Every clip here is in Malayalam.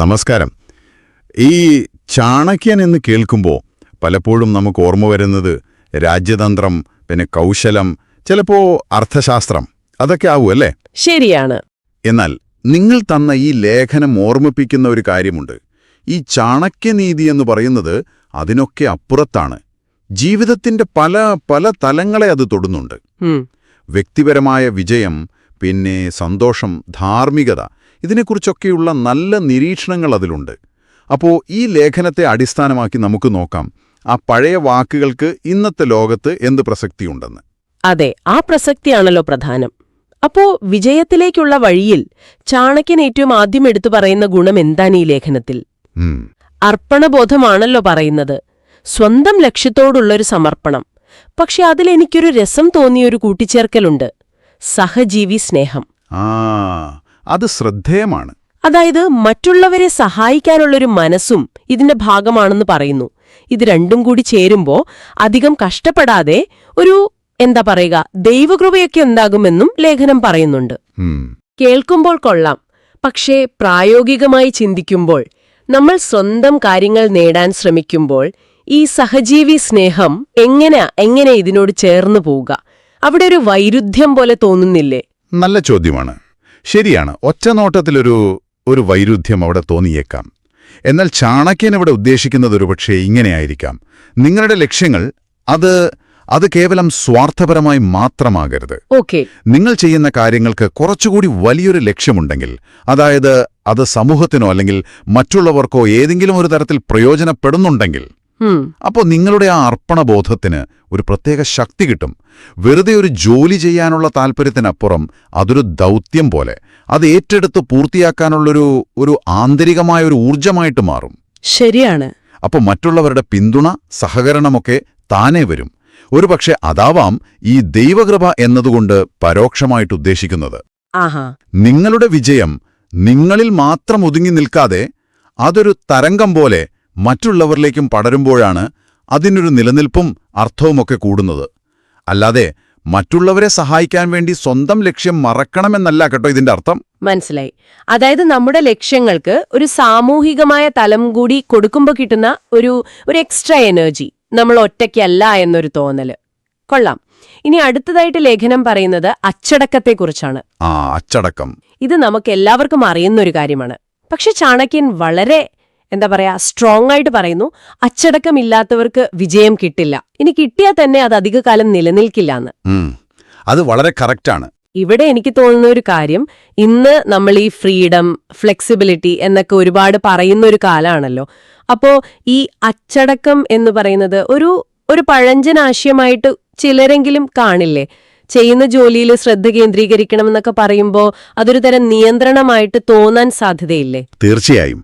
നമസ്കാരം. ഈ ചാണക്യൻ എന്ന് കേൾക്കുമ്പോൾ പലപ്പോഴും നമുക്ക് ഓർമ്മ വരുന്നത് രാജ്യതന്ത്രം പിന്നെ കൗശലം ചിലപ്പോ അർത്ഥശാസ്ത്രം അതൊക്കെ ആവും അല്ലേ? ശരിയാണ്. എന്നാൽ നിങ്ങൾ തന്ന ഈ ലേഖനം ഓർമ്മിപ്പിക്കുന്ന ഒരു കാര്യമുണ്ട്. ഈ ചാണക്യനീതി എന്ന് പറയുന്നത് അതിനൊക്കെ അപ്പുറത്താണ്. ജീവിതത്തിന്റെ പല പല തലങ്ങളെ അത് തൊടുന്നുണ്ട്. വ്യക്തിപരമായ വിജയം പിന്നെ സന്തോഷം ധാർമ്മികത ഇതിനെക്കുറിച്ചൊക്കെയുള്ള നല്ല നിരീക്ഷണങ്ങൾ അതിലുണ്ട്. അപ്പോൾ ഈ ലേഖനത്തെ അടിസ്ഥാനമാക്കി നമുക്ക് നോക്കാം ആ പഴയ വാക്കുകൾക്ക് ഇന്നത്തെ ലോകത്ത് എന്ത് പ്രസക്തിയുണ്ടെന്ന്. അതെ ആ പ്രസക്തിയാണല്ലോ പ്രധാനം. അപ്പോ വിജയത്തിലേക്കുള്ള വഴിയിൽ ചാണക്യൻ ഏറ്റവും ആദ്യം എടുത്തു പറയുന്ന ഗുണം എന്താണ് ഈ ലേഖനത്തിൽ? അർപ്പണബോധമാണല്ലോ പറയുന്നത്. സ്വന്തം ലക്ഷ്യത്തോടുള്ളൊരു സമർപ്പണം. പക്ഷെ അതിലെനിക്കൊരു രസം തോന്നിയൊരു കൂട്ടിച്ചേർക്കലുണ്ട്. സഹജീവി സ്നേഹം. ആ. അത് ശ്രദ്ധേയമാണ്. അതായത് മറ്റുള്ളവരെ സഹായിക്കാനുള്ളൊരു മനസ്സും ഇതിന്റെ ഭാഗമാണെന്ന് പറയുന്നു. ഇത് രണ്ടും കൂടി ചേരുമ്പോ അധികം കഷ്ടപ്പെടാതെ ഒരു എന്താ പറയുക ദൈവകൃപയൊക്കെ ഉണ്ടാകുമെന്നും ലേഖനം പറയുന്നുണ്ട്. കേൾക്കുമ്പോൾ കൊള്ളാം. പക്ഷേ പ്രായോഗികമായി ചിന്തിക്കുമ്പോൾ നമ്മൾ സ്വന്തം കാര്യങ്ങൾ നേടാൻ ശ്രമിക്കുമ്പോൾ ഈ സഹജീവി സ്നേഹം എങ്ങനെ എങ്ങനെ ഇതിനോട് ചേർന്നു പോവുക? അവിടെ ഒരു വൈരുദ്ധ്യം പോലെ തോന്നുന്നില്ലേ? നല്ല ചോദ്യമാണ്. ശരിയാണ് ഒറ്റനോട്ടത്തിലൊരു ഒരു വൈരുദ്ധ്യം അവിടെ തോന്നിയേക്കാം. എന്നാൽ ചാണക്യൻ ഇവിടെ ഉദ്ദേശിക്കുന്നത് ഒരുപക്ഷെ ഇങ്ങനെയായിരിക്കാം. നിങ്ങളുടെ ലക്ഷ്യങ്ങൾ അത് അത് കേവലം സ്വാർത്ഥപരമായി മാത്രമാകരുത്. ഓക്കെ. നിങ്ങൾ ചെയ്യുന്ന കാര്യങ്ങൾക്ക് കുറച്ചുകൂടി വലിയൊരു ലക്ഷ്യമുണ്ടെങ്കിൽ അതായത് അത് സമൂഹത്തിനോ അല്ലെങ്കിൽ മറ്റുള്ളവർക്കോ ഏതെങ്കിലും ഒരു തരത്തിൽ പ്രയോജനപ്പെടുന്നുണ്ടെങ്കിൽ അപ്പോൾ നിങ്ങളുടെ ആ അർപ്പണബോധത്തിന് ഒരു പ്രത്യേക ശക്തി കിട്ടും. വെറുതെ ഒരു ജോലി ചെയ്യാനുള്ള താല്പര്യത്തിനപ്പുറം അതൊരു ദൗത്യം പോലെ. അത് ഏറ്റെടുത്ത് പൂർത്തിയാക്കാനുള്ളൊരു ഒരു ആന്തരികമായ ഒരു ഊർജമായിട്ട് മാറും. ശരിയാണ്. അപ്പോൾ മറ്റുള്ളവരുടെ പിന്തുണ സഹകരണമൊക്കെ താനേ വരും. ഒരുപക്ഷെ അതാവാം ഈ ദൈവകൃപ എന്നതുകൊണ്ട് പരോക്ഷമായിട്ട് ഉദ്ദേശിക്കുന്നത്. നിങ്ങളുടെ വിജയം നിങ്ങളിൽ മാത്രം ഒതുങ്ങി നിൽക്കാതെ അതൊരു തരംഗം പോലെ മറ്റുള്ളവരിലേക്കും പടരുമ്പോഴാണ് അതിനൊരു നിലനിൽപ്പും അർത്ഥവുമൊക്കെ കൂടുന്നത്. അല്ലാതെ മറ്റുള്ളവരെ സഹായിക്കാൻ വേണ്ടി സ്വന്തം ലക്ഷ്യം മറക്കണമെന്നല്ല കേട്ടോ ഇതിന്റെ അർത്ഥം. മനസ്സിലായി. അതായത് നമ്മുടെ ലക്ഷ്യങ്ങൾക്ക് ഒരു സാമൂഹികമായ തലം കൂടി കൊടുക്കുമ്പോൾ കിട്ടുന്ന ഒരു ഒരു എക്സ്ട്രാ എനർജി നമ്മൾ ഒറ്റയ്ക്കല്ല എന്നൊരു തോന്നൽ. കൊള്ളാം. ഇനി അടുത്തതായിട്ട് ലേഖനം പറയുന്നത് അച്ചടക്കത്തെക്കുറിച്ചാണ്. ആ അച്ചടക്കം. ഇത് നമുക്ക് എല്ലാവർക്കും അറിയുന്ന ഒരു കാര്യമാണ്. പക്ഷെ ചാണക്യൻ വളരെ എന്താ പറയാ സ്ട്രോങ് ആയിട്ട് പറയുന്നു അച്ചടക്കമില്ലാത്തവർക്ക് വിജയം കിട്ടില്ല. ഇനി കിട്ടിയാൽ തന്നെ അത് അധികകാലം നിലനിൽക്കില്ല എന്ന് അത് വളരെ കറക്റ്റാണ് ഇവിടെ എനിക്ക് തോന്നുന്ന ഒരു കാര്യം ഇന്ന് നമ്മൾ ഈ ഫ്രീഡം ഫ്ലെക്സിബിലിറ്റി എന്നൊക്കെ ഒരുപാട് പറയുന്ന ഒരു കാലമാണല്ലോ അപ്പോ ഈ അച്ചടക്കം എന്ന് പറയുന്നത് ഒരു ഒരു പഴഞ്ചൻ ആശയമായിട്ട് ചിലരെങ്കിലും കാണില്ലേ? ചെയ്യുന്ന ജോലിയിൽ ശ്രദ്ധ കേന്ദ്രീകരിക്കണം എന്നൊക്കെ പറയുമ്പോൾ അതൊരു തരം നിയന്ത്രണമായിട്ട് തോന്നാൻ സാധ്യതയില്ലേ? തീർച്ചയായും.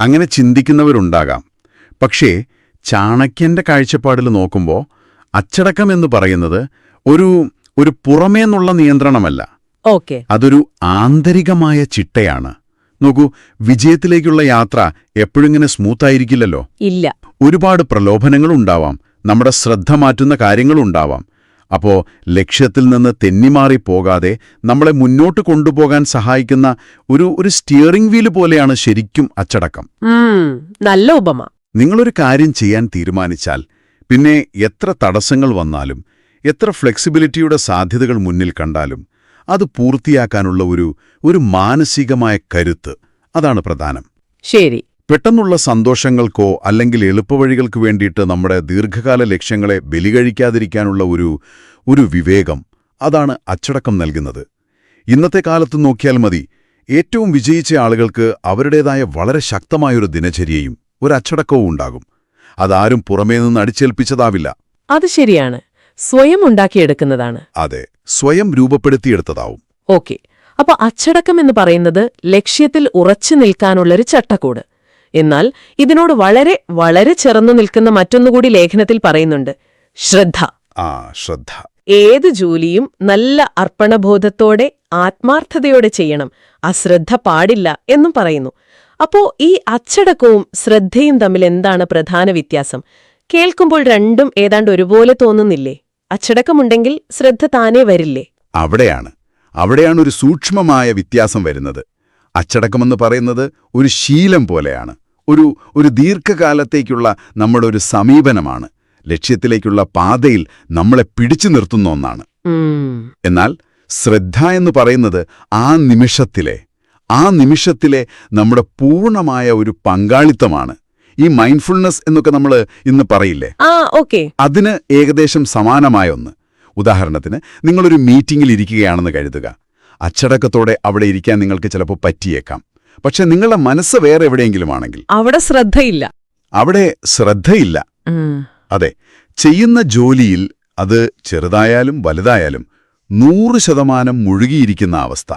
അങ്ങനെ ചിന്തിക്കുന്നവരുണ്ടാകാം. പക്ഷേ ചാണക്യന്റെ കാഴ്ചപ്പാടിൽ നോക്കുമ്പോൾ അച്ചടക്കം എന്ന് പറയുന്നത് ഒരു ഒരു പുറമേന്നുള്ള നിയന്ത്രണമല്ല. ഓക്കെ. അതൊരു ആന്തരികമായ ചിട്ടയാണ്. നോക്കൂ വിജയത്തിലേക്കുള്ള യാത്ര എപ്പോഴിങ്ങനെ സ്മൂത്തായിരിക്കില്ലല്ലോ ഇല്ല. ഒരുപാട് പ്രലോഭനങ്ങളുണ്ടാവാം നമ്മുടെ ശ്രദ്ധ മാറ്റുന്ന കാര്യങ്ങളുണ്ടാവാം അപ്പോ ലക്ഷ്യത്തിൽ നിന്ന് തെന്നിമാറി പോകാതെ നമ്മളെ മുന്നോട്ട് കൊണ്ടുപോകാൻ സഹായിക്കുന്ന ഒരു ഒരു സ്റ്റിയറിംഗ് വീൽ പോലെയാണ് ശരിക്കും അച്ചടക്കം. നല്ല ഉപമ. നിങ്ങളൊരു കാര്യം ചെയ്യാൻ തീരുമാനിച്ചാൽ പിന്നെ എത്ര തടസ്സങ്ങൾ വന്നാലും എത്ര ഫ്ലെക്സിബിലിറ്റിയുടെ സാധ്യതകൾ മുന്നിൽ കണ്ടാലും അത് പൂർത്തിയാക്കാനുള്ള ഒരു ഒരു മാനസികമായ കരുത്ത്. അതാണ് പ്രധാനം. ശരി. പെട്ടെന്നുള്ള സന്തോഷങ്ങൾക്കോ അല്ലെങ്കിൽ എളുപ്പവഴികൾക്ക് വേണ്ടിയിട്ട് നമ്മുടെ ദീർഘകാല ലക്ഷ്യങ്ങളെ ബലികഴിക്കാതിരിക്കാനുള്ള ഒരു ഒരു വിവേകം അതാണ് അച്ചടക്കം നൽകുന്നത്. ഇന്നത്തെ കാലത്ത് നോക്കിയാൽ മതി ഏറ്റവും വിജയിച്ച ആളുകൾക്ക് അവരുടേതായ വളരെ ശക്തമായൊരു ദിനചര്യയും ഒരു അച്ചടക്കവും ഉണ്ടാകും. അതാരും പുറമേ നിന്ന് അടിച്ചേൽപ്പിച്ചതാവില്ല. അത് ശരിയാണ്. സ്വയം ഉണ്ടാക്കിയെടുക്കുന്നതാണ്. അതെ സ്വയം രൂപപ്പെടുത്തിയെടുത്തതാവും. ഓക്കെ. അപ്പൊ അച്ചടക്കം എന്ന് പറയുന്നത് ലക്ഷ്യത്തിൽ ഉറച്ചു നിൽക്കാനുള്ളൊരു ചട്ടക്കൂട്. എന്നാൽ ഇതിനോട് വളരെ വളരെ ചെറുന്നു നിൽക്കുന്ന മറ്റൊന്നുകൂടി ലേഖനത്തിൽ പറയുന്നുണ്ട് ശ്രദ്ധ. ആ ശ്രദ്ധ. ഏത് ജോലിയും നല്ല അർപ്പണബോധത്തോടെ ആത്മാർത്ഥതയോടെ ചെയ്യണം. അശ്രദ്ധ പാടില്ല എന്നും പറയുന്നു. അപ്പോ ഈ അച്ചടക്കവും ശ്രദ്ധയും തമ്മിൽ എന്താണ് പ്രധാന വ്യത്യാസം? കേൾക്കുമ്പോൾ രണ്ടും ഏതാണ്ട് ഒരുപോലെ തോന്നുന്നില്ലേ? അച്ചടക്കമുണ്ടെങ്കിൽ ശ്രദ്ധ താനേ വരില്ലേ? അവിടെയാണ്. അവിടെയാണ് ഒരു സൂക്ഷ്മമായ വ്യത്യാസം വരുന്നത്. അച്ചടക്കമെന്ന് പറയുന്നത് ഒരു ശീലം പോലെയാണ്. ഒരു ഒരു ദീർഘകാലത്തേക്കുള്ള നമ്മുടെ ഒരു സമീപനമാണ്. ലക്ഷ്യത്തിലേക്കുള്ള പാതയിൽ നമ്മളെ പിടിച്ചു നിർത്തുന്ന ഒന്നാണ്. എന്നാൽ ശ്രദ്ധ എന്ന് പറയുന്നത് ആ നിമിഷത്തിലെ ആ നിമിഷത്തിലെ നമ്മുടെ പൂർണമായ ഒരു പങ്കാളിത്തമാണ്. ഈ മൈൻഡ്ഫുൾനെസ് എന്നൊക്കെ നമ്മൾ ഇന്ന് പറയില്ലേ? അതിന് ഏകദേശം സമാനമായ ഒന്ന്. ഉദാഹരണത്തിന് നിങ്ങളൊരു മീറ്റിംഗിൽ ഇരിക്കുകയാണെന്ന് കരുതുക. അച്ചടക്കത്തോടെ അവിടെ ഇരിക്കാൻ നിങ്ങൾക്ക് ചിലപ്പോൾ പറ്റിയേക്കാം. പക്ഷെ നിങ്ങളുടെ മനസ്സ് വേറെ എവിടെയെങ്കിലും ആണെങ്കിൽ അവിടെ ശ്രദ്ധയില്ല. അവിടെ ശ്രദ്ധയില്ല. അതെ ചെയ്യുന്ന ജോലിയിൽ അത് ചെറുതായാലും വലുതായാലും നൂറ് ശതമാനം മുഴുകിയിരിക്കുന്ന അവസ്ഥ.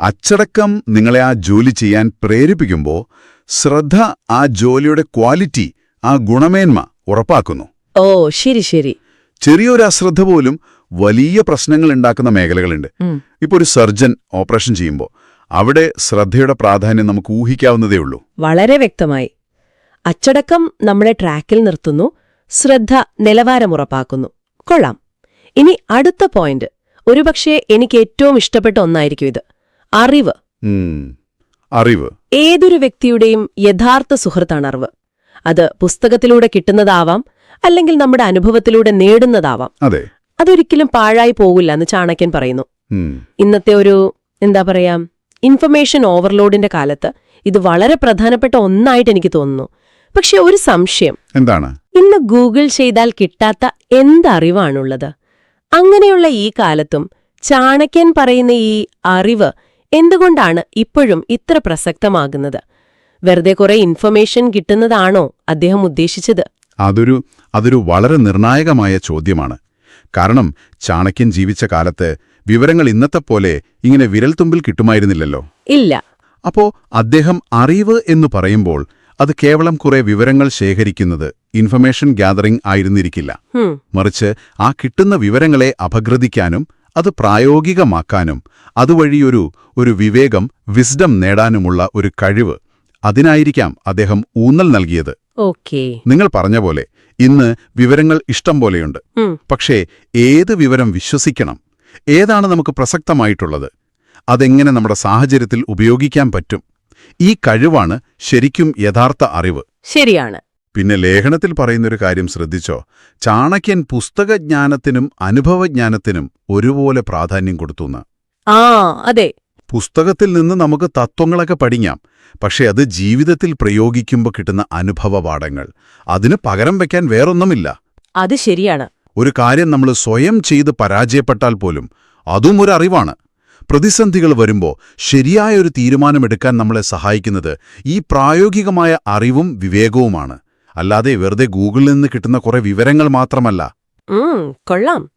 അച്ചടക്കം നിങ്ങളെ ആ ജോലി ചെയ്യാൻ പ്രേരിപ്പിക്കുമ്പോൾ ശ്രദ്ധ ആ ജോലിയുടെ ക്വാളിറ്റി ആ ഗുണമേന്മ ഉറപ്പാക്കുന്നു. ഓ ശരി ശരി. ചെറിയൊരു അശ്രദ്ധ പോലും വലിയ പ്രശ്നങ്ങൾ ഉണ്ടാക്കുന്ന മേഖലകളുണ്ട്. ഇപ്പൊ ഇപ്പോൾ ഒരു സർജൻ ഓപ്പറേഷൻ ചെയ്യുമ്പോൾ അവിടെ ശ്രദ്ധയുടെ പ്രാധാന്യം നമുക്ക് ഊഹിക്കാവുന്നതേ ഉള്ളൂ. വളരെ വ്യക്തമായി. അച്ചടക്കം നമ്മളെ ട്രാക്കിൽ നിർത്തുന്നു ശ്രദ്ധ നിലവാരമുറപ്പാക്കുന്നു കൊള്ളാം. ഇനി അടുത്ത പോയിന്റ്. ഒരുപക്ഷെ എനിക്ക് ഏറ്റവും ഇഷ്ടപ്പെട്ട ഒന്നായിരിക്കും ഇത്. അറിവ്. അറിവ്. ഏതൊരു വ്യക്തിയുടെയും യഥാർത്ഥ സുഹൃത്താണ് അറിവ്. അത് പുസ്തകത്തിലൂടെ കിട്ടുന്നതാവാം അല്ലെങ്കിൽ നമ്മുടെ അനുഭവത്തിലൂടെ നേടുന്നതാവാം. അതൊരിക്കലും പാഴായി പോകില്ല എന്ന് ചാണക്യൻ പറയുന്നു. ഇന്നത്തെ ഒരു എന്താ പറയാ ഇൻഫർമേഷൻ ഓവർലോഡിന്റെ കാലത്ത് ഇത് വളരെ പ്രധാനപ്പെട്ട ഒന്നായിട്ട് എനിക്ക് തോന്നുന്നു. പക്ഷെ ഒരു സംശയം. എന്താണ്? ഇന്ന് ഗൂഗിൾ ചെയ്താൽ കിട്ടാത്ത എന്തറിവാണുള്ളത്? അങ്ങനെയുള്ള ഈ കാലത്തും ചാണക്യൻ പറയുന്ന ഈ അറിവ് എന്തുകൊണ്ടാണ് ഇപ്പോഴും ഇത്ര പ്രസക്തമാകുന്നത്? വെറുതെ കുറെ ഇൻഫർമേഷൻ കിട്ടുന്നതാണോ അദ്ദേഹം ഉദ്ദേശിച്ചത്? അതൊരു അതൊരു വളരെ നിർണായകമായ ചോദ്യമാണ്. കാരണം ചാണക്യൻ ജീവിച്ച കാലത്ത് വിവരങ്ങൾ ഇന്നത്തെ പോലെ ഇങ്ങനെ വിരൽത്തുമ്പിൽ കിട്ടുമായിരുന്നില്ലല്ലോ. ഇല്ല. അപ്പോ അദ്ദേഹം അറിവ് എന്ന് പറയുമ്പോൾ അത് കേവലം കുറെ വിവരങ്ങൾ ശേഖരിക്കുന്നത് ഇൻഫർമേഷൻ ഗ്യാതറിംഗ് ആയിരുന്നിരിക്കില്ല. മറിച്ച് ആ കിട്ടുന്ന വിവരങ്ങളെ അപഗ്രഥിക്കാനും അത് പ്രായോഗികമാക്കാനും അതുവഴിയൊരു ഒരു വിവേകം വിസ്ഡം നേടാനുമുള്ള ഒരു കഴിവ് അതിനായിരിക്കാം അദ്ദേഹം ഊന്നൽ നൽകിയത്. ഓക്കേ. നിങ്ങൾ പറഞ്ഞ പോലെ ഇന്ന് വിവരങ്ങൾ ഇഷ്ടം പോലെയുണ്ട്. പക്ഷേ ഏത് വിവരം വിശ്വസിക്കണം? ഏതാണ് നമുക്ക് പ്രസക്തമായിട്ടുള്ളത്? അതെങ്ങനെ നമ്മുടെ സാഹചര്യത്തിൽ ഉപയോഗിക്കാൻ പറ്റും? ഈ കഴിവാണ് ശരിക്കും യഥാർത്ഥ അറിവ്. ശരിയാണ്. പിന്നെ ലേഖനത്തിൽ പറയുന്നൊരു കാര്യം ശ്രദ്ധിച്ചോ? ചാണക്യൻ പുസ്തകജ്ഞാനത്തിനും അനുഭവജ്ഞാനത്തിനും ഒരുപോലെ പ്രാധാന്യം കൊടുത്തു ആ അതെ. പുസ്തകത്തിൽ നിന്ന് നമുക്ക് തത്വങ്ങളൊക്കെ പഠിക്കാം. പക്ഷേ അത് ജീവിതത്തിൽ പ്രയോഗിക്കുമ്പോൾ കിട്ടുന്ന അനുഭവ പാഠങ്ങൾ അതിന് പകരം വയ്ക്കാൻ വേറൊന്നുമില്ല. അത് ശരിയാണ്. ഒരു കാര്യം നമ്മൾ സ്വയം ചെയ്ത് പരാജയപ്പെട്ടാൽ പോലും അതും ഒരു അറിവാണ്. പ്രതിസന്ധികൾ വരുമ്പോൾ ശരിയായ ഒരു തീരുമാനമെടുക്കാൻ നമ്മളെ സഹായിക്കുന്നത് ഈ പ്രായോഗികമായ അറിവും വിവേകവുമാണ്. അല്ലാതെ വെറുതെ ഗൂഗിളിൽ നിന്ന് കിട്ടുന്ന കുറെ വിവരങ്ങൾ മാത്രമല്ല. കൊള്ളാം.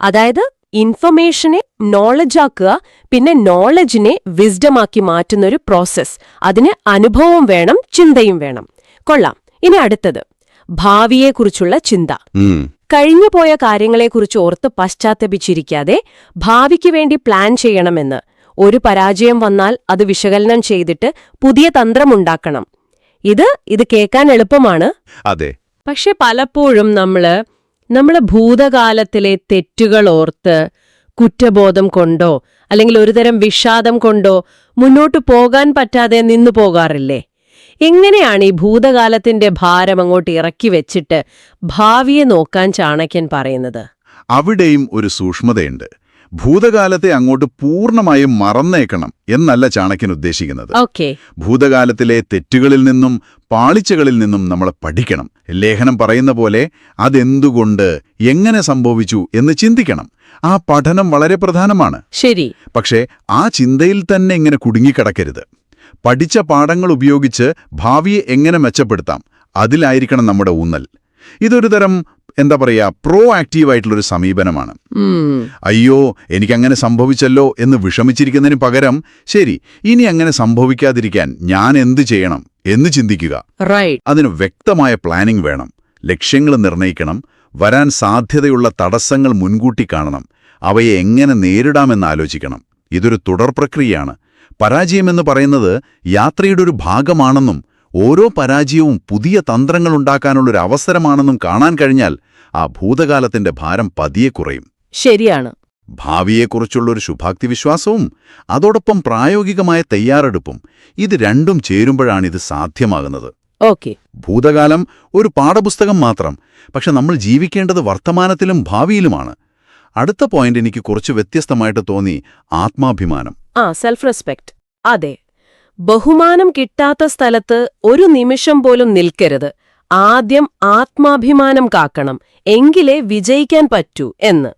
അതായത് ഇൻഫർമേഷനെ നോളജാക്കുക പിന്നെ നോളജിനെ വിസ്ഡമാക്കി മാറ്റുന്നൊരു പ്രോസസ് അതിന് അനുഭവം വേണം ചിന്തയും വേണം. കൊള്ളാം. ഇനി അടുത്തത്. ഭാവിയെക്കുറിച്ചുള്ള ചിന്ത. ഉം, കഴിഞ്ഞുപോയ കാര്യങ്ങളെക്കുറിച്ച് ഓർത്ത് പശ്ചാത്തപിച്ചിരിക്കാതെ ഭാവിക്ക് വേണ്ടി പ്ലാൻ ചെയ്യണമെന്ന്. ഒരു പരാജയം വന്നാൽ അത് വിശകലനം ചെയ്തിട്ട് പുതിയ തന്ത്രമുണ്ടാക്കണം ഇത് ഇത് കേൾക്കാൻ എളുപ്പമാണ്. അതെ. പക്ഷെ പലപ്പോഴും നമ്മൾ നമ്മൾ ഭൂതകാലത്തിലെ തെറ്റുകൾ ഓർത്ത് കുറ്റബോധം കൊണ്ടോ അല്ലെങ്കിൽ ഒരുതരം വിഷാദം കൊണ്ടോ മുന്നോട്ട് പോകാൻ പറ്റാതെ നിന്നു പോകാറില്ലേ? എങ്ങനെയാണ് ഈ ഭൂതകാലത്തിന്റെ ഭാരം അങ്ങോട്ട് ഇറക്കി വെച്ചിട്ട് ഭാവിയെ നോക്കാൻ ചാണക്യൻ പറയുന്നത്? അവിടെയും ഒരു സൂക്ഷ്മതയുണ്ട്. ഭൂതകാലത്തെ അങ്ങോട്ട് പൂർണമായും മറന്നേക്കണം എന്നല്ല ചാണക്യൻ ഉദ്ദേശിക്കുന്നത്. ഓക്കെ. ഭൂതകാലത്തിലെ തെറ്റുകളിൽ നിന്നും പാളിച്ചകളിൽ നിന്നും നമ്മൾ പഠിക്കണം. ലേഖനം പറയുന്ന പോലെ അതെന്തുകൊണ്ട് എങ്ങനെ സംഭവിച്ചു എന്ന് ചിന്തിക്കണം. ആ പഠനം വളരെ പ്രധാനമാണ്. ശരി. പക്ഷേ ആ ചിന്തയിൽ തന്നെ ഇങ്ങനെ കുടുങ്ങിക്കിടക്കരുത്. പഠിച്ച പാഠങ്ങൾ ഉപയോഗിച്ച് ഭാവിയെ എങ്ങനെ മെച്ചപ്പെടുത്താം അതിലായിരിക്കണം നമ്മുടെ ഊന്നൽ. ഇതൊരു തരം എന്താ പറയുക പ്രോ ആക്റ്റീവായിട്ടുള്ളൊരു സമീപനമാണ്. അയ്യോ എനിക്കങ്ങനെ സംഭവിച്ചല്ലോ എന്ന് വിഷമിച്ചിരിക്കുന്നതിന് പകരം ശരി ഇനി അങ്ങനെ സംഭവിക്കാതിരിക്കാൻ ഞാൻ എന്ത് ചെയ്യണം എന്ന് ചിന്തിക്കുക. അതിന് വ്യക്തമായ പ്ലാനിംഗ് വേണം ലക്ഷ്യങ്ങൾ നിർണയിക്കണം വരാൻ സാധ്യതയുള്ള തടസ്സങ്ങൾ മുൻകൂട്ടി കാണണം അവയെ എങ്ങനെ നേരിടാമെന്ന് ആലോചിക്കണം. ഇതൊരു തുടർ പ്രക്രിയയാണ്. പരാജയമെന്ന് പറയുന്നത് യാത്രയുടെ ഒരു ഭാഗമാണെന്നും ഓരോ പരാജയവും പുതിയ തന്ത്രങ്ങളുണ്ടാക്കാനുള്ളൊരു അവസരമാണെന്നും കാണാൻ കഴിഞ്ഞാൽ ആ ഭൂതകാലത്തിന്റെ ഭാരം പതിയെ കുറയും. ശരിയാണ്. ഭാവിയെക്കുറിച്ചുള്ളൊരു ശുഭാക്തി വിശ്വാസവും അതോടൊപ്പം പ്രായോഗികമായ തയ്യാറെടുപ്പും ഇത് രണ്ടും ചേരുമ്പോഴാണിത് സാധ്യമാകുന്നത്. ഓക്കെ. ഭൂതകാലം ഒരു പാഠപുസ്തകം മാത്രം പക്ഷെ നമ്മൾ ജീവിക്കേണ്ടത് വർത്തമാനത്തിലും ഭാവിയിലുമാണ്. അടുത്ത പോയിന്റ് എനിക്ക് കുറച്ച് വ്യത്യസ്തമായിട്ട് തോന്നി ആത്മാഭിമാനം. ആ സെൽഫ് റെസ്പെക്ട് അതെ. ബഹുമാനം കിട്ടാത്ത സ്ഥലത്ത് ഒരു നിമിഷം പോലും നിൽക്കരുത്. ആദ്യം ആത്മാഭിമാനം കാക്കണം. എങ്കിലേ വിജയിക്കാൻ പറ്റൂ എന്ന്.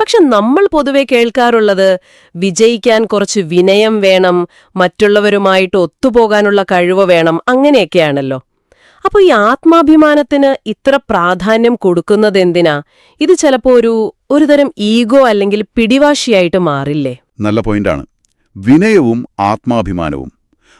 പക്ഷെ നമ്മൾ പൊതുവെ കേൾക്കാറുള്ളത് വിജയിക്കാൻ കുറച്ച് വിനയം വേണം മറ്റുള്ളവരുമായിട്ട് ഒത്തുപോകാനുള്ള കഴിവ് വേണം അങ്ങനെയൊക്കെയാണല്ലോ. അപ്പോൾ ഈ ആത്മാഭിമാനത്തിന് ഇത്ര പ്രാധാന്യം കൊടുക്കുന്നതെന്തിനാ? ഇത് ചിലപ്പോൾ ഒരു ഒരുതരം ഈഗോ അല്ലെങ്കിൽ പിടിവാശിയായിട്ട് മാറില്ലേ? നല്ല പോയിന്റാണ്. വിനയവും ആത്മാഭിമാനവും.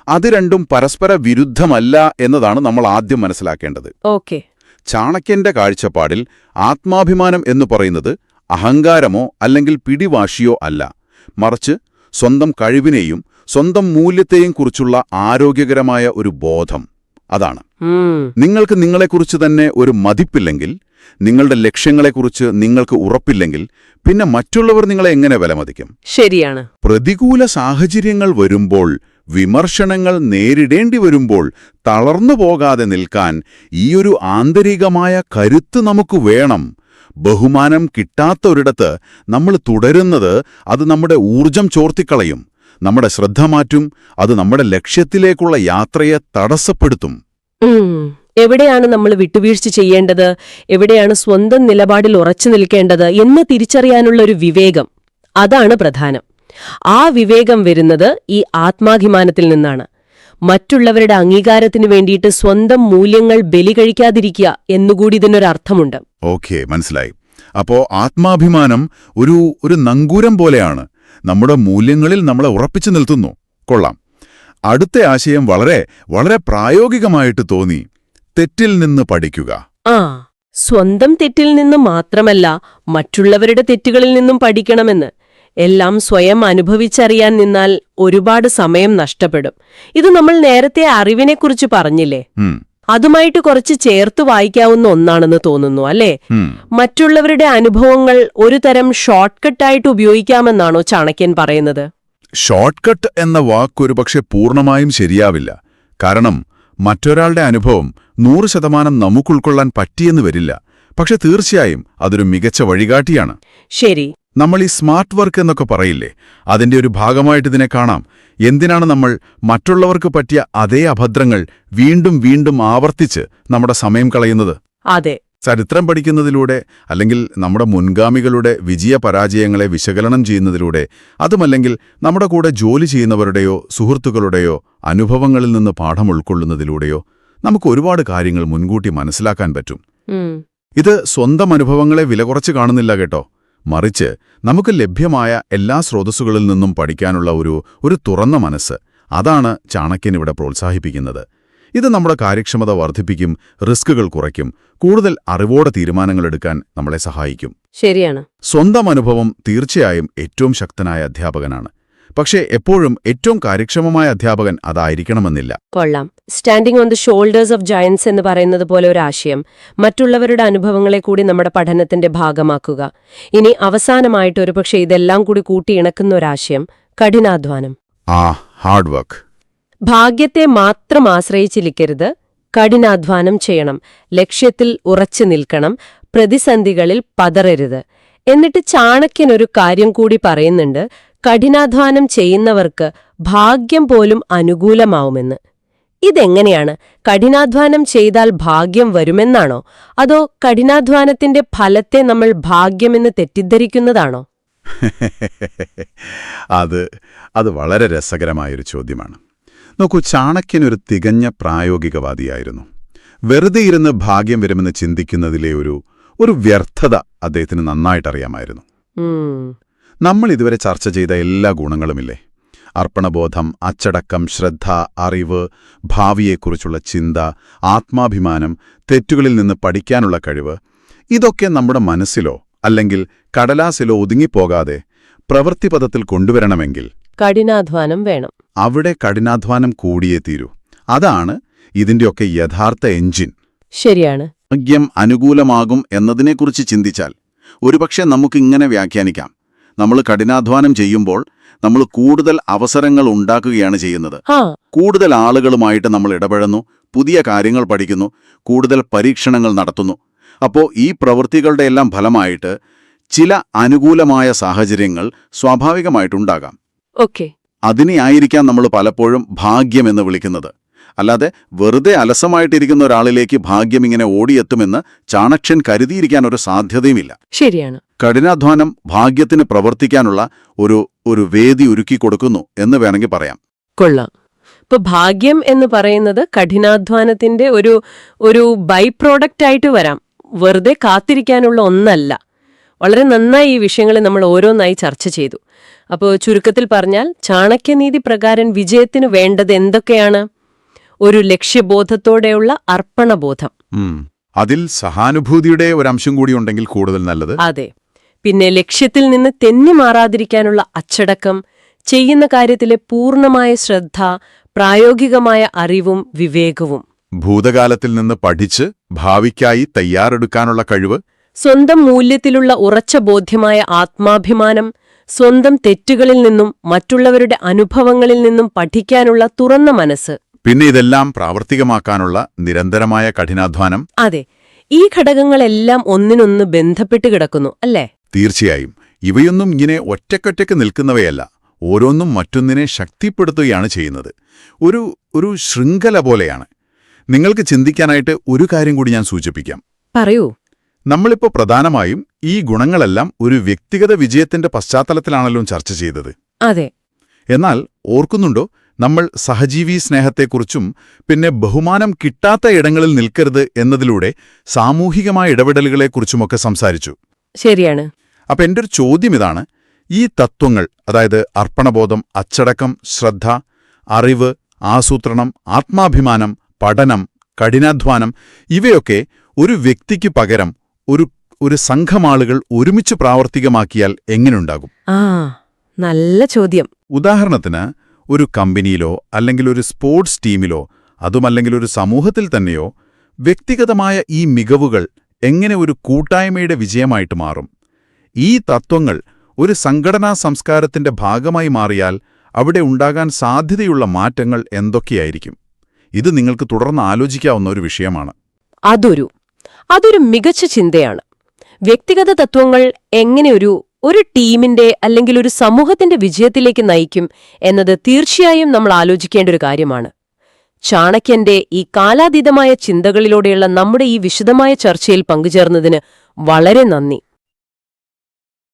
അത് രണ്ടും പരസ്പര വിരുദ്ധമല്ല എന്നതാണ് നമ്മൾ ആദ്യം മനസ്സിലാക്കേണ്ടത്. ഓക്കെ. ചാണക്യന്റെ കാഴ്ചപ്പാടിൽ ആത്മാഭിമാനം എന്ന് പറയുന്നത് അഹങ്കാരമോ അല്ലെങ്കിൽ പിടിവാശിയോ അല്ല. മറിച്ച് സ്വന്തം കഴിവിനെയും സ്വന്തം മൂല്യത്തെയും കുറിച്ചുള്ള ആരോഗ്യകരമായ ഒരു ബോധം. അതാണ്. നിങ്ങൾക്ക് നിങ്ങളെക്കുറിച്ച് തന്നെ ഒരു മതിപ്പില്ലെങ്കിൽ നിങ്ങളുടെ ലക്ഷ്യങ്ങളെക്കുറിച്ച് നിങ്ങൾക്ക് ഉറപ്പില്ലെങ്കിൽ പിന്നെ മറ്റുള്ളവർ നിങ്ങളെ എങ്ങനെ വിലമതിക്കും? ശരിയാണ്. പ്രതികൂല സാഹചര്യങ്ങൾ വരുമ്പോൾ വിമർശനങ്ങൾ നേരിടേണ്ടി വരുമ്പോൾ തളർന്നു പോകാതെ നിൽക്കാൻ ഈയൊരു ആന്തരികമായ കരുത്ത് നമുക്ക് വേണം. ബഹുമാനം കിട്ടാത്ത കിട്ടാത്തൊരിടത്ത് നമ്മൾ തുടരുന്നത് അത് നമ്മുടെ ഊർജം ചോർത്തിക്കളയും. നമ്മുടെ ശ്രദ്ധ മാറ്റും. അത് നമ്മുടെ ലക്ഷ്യത്തിലേക്കുള്ള യാത്രയെ തടസ്സപ്പെടുത്തും. എവിടെയാണ് നമ്മൾ വിട്ടുവീഴ്ച ചെയ്യേണ്ടത്? എവിടെയാണ് സ്വന്തം നിലപാടിൽ ഉറച്ചു നിൽക്കേണ്ടത്? എന്ന് തിരിച്ചറിയാനുള്ള ഒരു വിവേകം. അതാണ് പ്രധാനം. ആ വിവേകം വരുന്നത് ഈ ആത്മാഭിമാനത്തിൽ നിന്നാണ്. മറ്റുള്ളവരുടെ അംഗീകാരത്തിന് വേണ്ടിയിട്ട് സ്വന്തം മൂല്യങ്ങൾ ബലി കഴിക്കാതിരിക്കുക എന്നുകൂടി ഇതിനൊരർത്ഥമുണ്ട്. ഓക്കെ മനസ്സിലായി. അപ്പോ ആത്മാഭിമാനം ഒരു ഒരു നങ്കൂരം പോലെയാണ്. നമ്മുടെ മൂല്യങ്ങളിൽ നമ്മളെ ഉറപ്പിച്ചു നിൽത്തുന്നു. കൊള്ളാം. അടുത്ത ആശയം വളരെ വളരെ പ്രായോഗികമായിട്ട് തോന്നി. തെറ്റിൽ നിന്ന് പഠിക്കുക. ആ സ്വന്തം തെറ്റിൽ നിന്ന് മാത്രമല്ല മറ്റുള്ളവരുടെ തെറ്റുകളിൽ നിന്നും പഠിക്കണമെന്ന്. എല്ലാം സ്വയം അനുഭവിച്ചറിയാൻ നിന്നാൽ ഒരുപാട് സമയം നഷ്ടപ്പെടും. ഇത് നമ്മൾ നേരത്തെ അറിവിനെക്കുറിച്ച് പറഞ്ഞില്ലേ? അതുമായിട്ട് കുറച്ച് ചേർത്ത് വായിക്കാവുന്ന ഒന്നാണെന്ന് തോന്നുന്നു അല്ലേ? മറ്റുള്ളവരുടെ അനുഭവങ്ങൾ ഒരു തരം ഷോർട്ട് കട്ടായിട്ട് ഉപയോഗിക്കാമെന്നാണോ ചാണക്യൻ പറയുന്നത്? ഷോർട്ട് കട്ട് എന്ന വാക്കൊരു പക്ഷെ പൂർണമായും ശരിയാവില്ല. കാരണം മറ്റൊരാളുടെ അനുഭവം നൂറ് ശതമാനം നമുക്കുൾക്കൊള്ളാൻ പറ്റിയെന്ന് വരില്ല. പക്ഷെ തീർച്ചയായും അതൊരു മികച്ച വഴികാട്ടിയാണ്. ശരി. നമ്മൾ ഈ സ്മാർട്ട് വർക്ക് എന്നൊക്കെ പറയില്ലേ? അതിന്റെ ഒരു ഭാഗമായിട്ട് ഇതിനെ കാണാം. എന്തിനാണ് നമ്മൾ മറ്റുള്ളവർക്ക് പറ്റിയ അതേ അഭദ്രങ്ങൾ വീണ്ടും വീണ്ടും ആവർത്തിച്ച് നമ്മുടെ സമയം കളയുന്നത്? അതെ. ചരിത്രം പഠിക്കുന്നതിലൂടെ അല്ലെങ്കിൽ നമ്മുടെ മുൻഗാമികളുടെ വിജയ പരാജയങ്ങളെ വിശകലനം ചെയ്യുന്നതിലൂടെ അതുമല്ലെങ്കിൽ നമ്മുടെ കൂടെ ജോലി ചെയ്യുന്നവരുടെയോ സുഹൃത്തുക്കളുടെയോ അനുഭവങ്ങളിൽ നിന്ന് പാഠം ഉൾക്കൊള്ളുന്നതിലൂടെയോ നമുക്ക് ഒരുപാട് കാര്യങ്ങൾ മുൻകൂട്ടി മനസ്സിലാക്കാൻ പറ്റും. ഇത് സ്വന്തം അനുഭവങ്ങളെ വില കുറച്ച് കാണുന്നില്ല കേട്ടോ. മറിച്ച് നമുക്ക് ലഭ്യമായ എല്ലാ സ്രോതസ്സുകളിൽ നിന്നും പഠിക്കാനുള്ള ഒരു ഒരു തുറന്ന മനസ്സ്. അതാണ് ചാണക്യൻ ഇവിടെ പ്രോത്സാഹിപ്പിക്കുന്നത്. ഇത് നമ്മുടെ കാര്യക്ഷമത വർദ്ധിപ്പിക്കും റിസ്കുകൾ കുറയ്ക്കും കൂടുതൽ അറിവോടെ തീരുമാനങ്ങൾ എടുക്കാൻ നമ്മളെ സഹായിക്കും. ശരിയാണ്. സ്വന്തം അനുഭവം തീർച്ചയായും ഏറ്റവും ശക്തനായ അധ്യാപകനാണ്. പക്ഷേ എപ്പോഴും ഏറ്റവും കാര്യക്ഷമമായ അധ്യാപകൻ അതായിരിക്കണമെന്നില്ല. കൊള്ളാം. Standing on the shoulders of giants എന്ന് പറയുന്നത് പോലെ ഒരു ആശയം. മറ്റുള്ളവരുടെ അനുഭവങ്ങളെ കൂടി നമ്മുടെ പഠനത്തിന്റെ ഭാഗമാക്കുക. ഇനി അവസാനമായിട്ട് ഒരുപക്ഷെ ഇതെല്ലാം കൂടി കൂട്ടി കൂട്ടിയിണക്കുന്ന ഒരാശയം കഠിനാധ്വാനം. ആ ഹാർഡ് വർക്ക്. ഭാഗ്യത്തെ മാത്രം ആശ്രയിച്ചിരിക്കരുത്. കഠിനാധ്വാനം ചെയ്യണം. ലക്ഷ്യത്തിൽ ഉറച്ചു നിൽക്കണം. പ്രതിസന്ധികളിൽ പതറരുത്. എന്നിട്ട് ചാണക്യൻ ഒരു കാര്യം കൂടി പറയുന്നുണ്ട്. കഠിനാധ്വാനം ചെയ്യുന്നവർക്ക് ഭാഗ്യം പോലും അനുകൂലമാവുമെന്ന്. ഇതെങ്ങനെയാണ്? കഠിനാധ്വാനം ചെയ്താൽ ഭാഗ്യം വരുമെന്നാണോ? അതോ കഠിനാധ്വാനത്തിന്റെ ഫലത്തെ നമ്മൾ ഭാഗ്യമെന്ന് തെറ്റിദ്ധരിക്കുന്നതാണോ? അത് അത് വളരെ രസകരമായൊരു ചോദ്യമാണ്. നോക്കൂ ചാണക്യൻ ഒരു തികഞ്ഞ പ്രായോഗികവാദിയായിരുന്നു. വെറുതെ ഇരുന്ന് ഭാഗ്യം വരുമെന്ന് ചിന്തിക്കുന്നതിലെ ഒരു ഒരു വ്യർത്ഥത അദ്ദേഹത്തിന് നന്നായിട്ട് അറിയാമായിരുന്നു നമ്മൾ ഇതുവരെ ചർച്ച ചെയ്ത എല്ലാ ഗുണങ്ങളുമില്ലേ? അർപ്പണബോധം അച്ചടക്കം ശ്രദ്ധ അറിവ് ഭാവിയെക്കുറിച്ചുള്ള ചിന്ത ആത്മാഭിമാനം തെറ്റുകളിൽ നിന്ന് പഠിക്കാനുള്ള കഴിവ് ഇതൊക്കെ നമ്മുടെ മനസ്സിലോ അല്ലെങ്കിൽ കടലാസിലോ ഒതുങ്ങിപ്പോകാതെ പ്രവൃത്തിപഥത്തിൽ കൊണ്ടുവരണമെങ്കിൽ കഠിനാധ്വാനം വേണം. അവിടെ കഠിനാധ്വാനം കൂടിയേ തീരൂ. അതാണ് ഇതിന്റെയൊക്കെ യഥാർത്ഥ എഞ്ചിൻ ശരിയാണ്. ഭാഗ്യം അനുകൂലമാകും എന്നതിനെക്കുറിച്ച് ചിന്തിച്ചാൽ ഒരുപക്ഷെ നമുക്കിങ്ങനെ വ്യാഖ്യാനിക്കാം. നമ്മൾ കഠിനാധ്വാനം ചെയ്യുമ്പോൾ നമ്മൾ കൂടുതൽ അവസരങ്ങൾ ഉണ്ടാക്കുകയാണ് ചെയ്യുന്നത്. കൂടുതൽ ആളുകളുമായിട്ട് നമ്മൾ ഇടപെടുന്നു പുതിയ കാര്യങ്ങൾ പഠിക്കുന്നു കൂടുതൽ പരീക്ഷണങ്ങൾ നടത്തുന്നു. അപ്പോൾ ഈ പ്രവൃത്തികളുടെ എല്ലാം ഫലമായിട്ട് ചില അനുകൂലമായ സാഹചര്യങ്ങൾ സ്വാഭാവികമായിട്ടുണ്ടാകാം ഓക്കെ. അതിനെയായിരിക്കാം നമ്മൾ പലപ്പോഴും ഭാഗ്യമെന്ന് വിളിക്കുന്നത്. അല്ലാതെ വെറുതെ അലസമായിട്ടിരിക്കുന്ന ഒരാളിലേക്ക് ഭാഗ്യം ഇങ്ങനെ ഓടിയെത്തുമെന്ന് ചാണക്ഷൻ കരുതിയിരിക്കാൻ ഒരു സാധ്യതയുമില്ല. ശരിയാണ്. കഠിനാധ്വാനം ഭാഗ്യത്തിന് പ്രവർത്തിക്കാനുള്ള ഒരു ഒരു വേദി ഒരുക്കി കൊടുക്കുന്നു എന്ന് വേണമെങ്കിൽ പറയാം. കൊള്ളാം. ഇപ്പൊ ഭാഗ്യം എന്ന് പറയുന്നത് കഠിനാധ്വാനത്തിന്റെ ഒരു ഒരു ബൈ പ്രോഡക്റ്റ് ആയിട്ട് വരാം. വെറുതെ കാത്തിരിക്കാനുള്ള ഒന്നല്ല. വളരെ നന്നായി ഈ വിഷയങ്ങൾ നമ്മൾ ഓരോന്നായി ചർച്ച ചെയ്തു. അപ്പോൾ ചുരുക്കത്തിൽ പറഞ്ഞാൽ ചാണക്യനീതി പ്രകാരം വിജയത്തിന് വേണ്ടത് എന്തൊക്കെയാണ്? ഒരു ലക്ഷ്യബോധത്തോടെയുള്ള അർപ്പണബോധം. അതിൽ സഹാനുഭൂതിയുടെ ഒരു അംശം കൂടി ഉണ്ടെങ്കിൽ കൂടുതൽ നല്ലത്. അതെ. പിന്നെ ലക്ഷ്യത്തിൽ നിന്ന് തെന്നി മാറാതിരിക്കാനുള്ള അച്ചടക്കം ചെയ്യുന്ന കാര്യത്തിലെ പൂർണമായ ശ്രദ്ധ പ്രായോഗികമായ അറിവും വിവേകവും. ഭൂതകാലത്തിൽ നിന്ന് പഠിച്ച് ഭാവിക്കായി തയ്യാറെടുക്കാനുള്ള കഴിവ്. സ്വന്തം മൂല്യത്തിലുള്ള ഉറച്ച ബോധ്യമായ ആത്മാഭിമാനം സ്വന്തം തെറ്റുകളിൽ നിന്നും മറ്റുള്ളവരുടെ അനുഭവങ്ങളിൽ നിന്നും പഠിക്കാനുള്ള തുറന്ന മനസ്സ്. പിന്നെ ഇതെല്ലാം പ്രാവർത്തികമാക്കാനുള്ള നിരന്തരമായ കഠിനാധ്വാനം? അതെ. ഈ ഘടകങ്ങളെല്ലാം ഒന്നിനൊന്ന് ബന്ധപ്പെട്ട് കിടക്കുന്നു അല്ലേ? തീർച്ചയായും. ഇവയൊന്നും ഇങ്ങനെ ഒറ്റക്കൊറ്റയ്ക്ക് നിൽക്കുന്നവയല്ല. ഓരോന്നും മറ്റൊന്നിനെ ശക്തിപ്പെടുത്തുകയാണ് ചെയ്യുന്നത്. ഒരു ഒരു ശൃംഖല പോലെയാണ്. നിങ്ങൾക്ക് ചിന്തിക്കാനായിട്ട് ഒരു കാര്യം കൂടി ഞാൻ സൂചിപ്പിക്കാം. പറയൂ. നമ്മളിപ്പോൾ പ്രധാനമായും ഈ ഗുണങ്ങളെല്ലാം ഒരു വ്യക്തിഗത വിജയത്തിന്റെ പശ്ചാത്തലത്തിലാണല്ലോ ചർച്ച ചെയ്തത്. അതെ. എന്നാൽ ഓർക്കുന്നുണ്ടോ? നമ്മൾ സഹജീവി സ്നേഹത്തെക്കുറിച്ചും പിന്നെ ബഹുമാനം കിട്ടാത്ത ഇടങ്ങളിൽ നിൽക്കരുത് എന്നതിലൂടെ സാമൂഹികമായ ഇടപെടലുകളെക്കുറിച്ചുമൊക്കെ സംസാരിച്ചു. ശരിയാണ്. അപ്പൊ എന്റെ ഒരു ചോദ്യം ഇതാണ്. ഈ തത്വങ്ങൾ അതായത് അർപ്പണബോധം അച്ചടക്കം ശ്രദ്ധ അറിവ് ആസൂത്രണം ആത്മാഭിമാനം പഠനം കഠിനാധ്വാനം ഇവയൊക്കെ ഒരു വ്യക്തിക്ക് പകരം ഒരു ഒരു സംഘമാളുകൾ ഒരുമിച്ച് പ്രാവർത്തികമാക്കിയാൽ എങ്ങനെയുണ്ടാകും? ആ നല്ല ചോദ്യം. ഉദാഹരണത്തിന് ഒരു കമ്പനിയിലോ അല്ലെങ്കിൽ ഒരു സ്പോർട്സ് ടീമിലോ അതുമല്ലെങ്കിൽ ഒരു സമൂഹത്തിൽ തന്നെയോ വ്യക്തിഗതമായ ഈ മികവുകൾ എങ്ങനെ ഒരു കൂട്ടായ്മയുടെ വിജയമായിട്ട് മാറും? ഈ തത്വങ്ങൾ ഒരു സംഘടനാ സംസ്കാരത്തിന്റെ ഭാഗമായി മാറിയാൽ അവിടെ ഉണ്ടാകാൻ സാധ്യതയുള്ള മാറ്റങ്ങൾ എന്തൊക്കെയായിരിക്കും? ഇത് നിങ്ങൾക്ക് തുടർന്ന് ആലോചിക്കാവുന്ന ഒരു വിഷയമാണ്. അതൊരു അതൊരു മികച്ച ചിന്തയാണ്. വ്യക്തിഗത തത്വങ്ങൾ എങ്ങനെ ഒരു ഒരു ടീമിന്റെ അല്ലെങ്കിൽ ഒരു സമൂഹത്തിന്റെ വിജയത്തിലേക്ക് നയിക്കും എന്നത് തീർച്ചയായും നമ്മൾ ആലോചിക്കേണ്ട ഒരു കാര്യമാണ്. ചാണക്യന്റെ ഈ കാലാതീതമായ ചിന്തകളിലൂടെയുള്ള നമ്മുടെ ഈ വിശദമായ ചർച്ചയിൽ പങ്കുചേർന്നതിന് വളരെ നന്ദി.